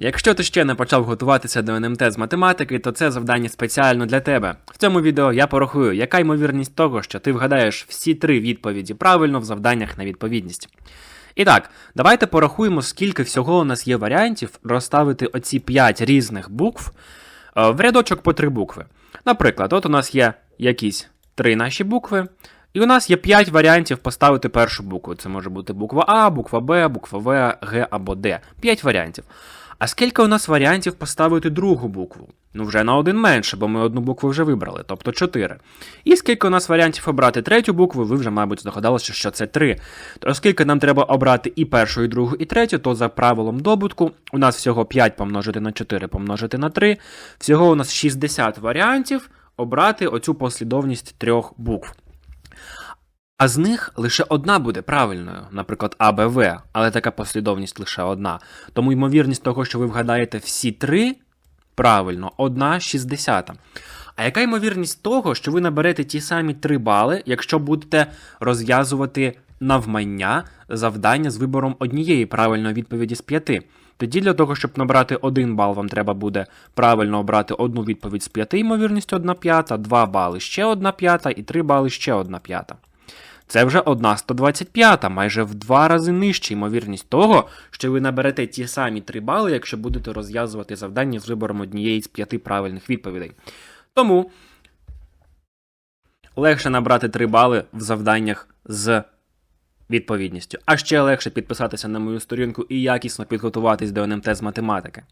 Якщо ти ще не почав готуватися до НМТ з математики, то це завдання спеціально для тебе. В цьому відео я порахую, яка ймовірність того, що ти вгадаєш всі три відповіді правильно в завданнях на відповідність. І так, давайте порахуємо, скільки всього у нас є варіантів розставити оці 5 різних букв е, в рядочок по три букви. Наприклад, от у нас є якісь три наші букви, і у нас є 5 варіантів поставити першу букву. Це може бути буква А, буква Б, буква В, Г або Д. 5 варіантів. А скільки у нас варіантів поставити другу букву? Ну, вже на один менше, бо ми одну букву вже вибрали, тобто 4. І скільки у нас варіантів обрати третю букву, ви вже, мабуть, здогадалися, що це 3. То оскільки нам треба обрати і першу, і другу, і третю, то за правилом добутку у нас всього 5 помножити на 4 помножити на 3. Всього у нас 60 варіантів обрати оцю послідовність трьох букв. А з них лише одна буде правильною, наприклад, А, Б, В, але така послідовність лише одна. Тому ймовірність того, що ви вгадаєте всі три правильно, одна шістдесята. А яка ймовірність того, що ви наберете ті самі 3 бали, якщо будете розв'язувати навмання завдання з вибором однієї правильної відповіді з п'яти? Тоді для того, щоб набрати 1 бал, вам треба буде правильно обрати одну відповідь з п'яти, ймовірністю 1 п'ята, 2 бали ще 1 п'ята і 3 бали ще 1 п'ята. Це вже одна 125, майже в два рази нижча ймовірність того, що ви наберете ті самі 3 бали, якщо будете розв'язувати завдання з вибором однієї з п'яти правильних відповідей. Тому легше набрати 3 бали в завданнях з відповідністю. А ще легше підписатися на мою сторінку і якісно підготуватись до НМТ з математики.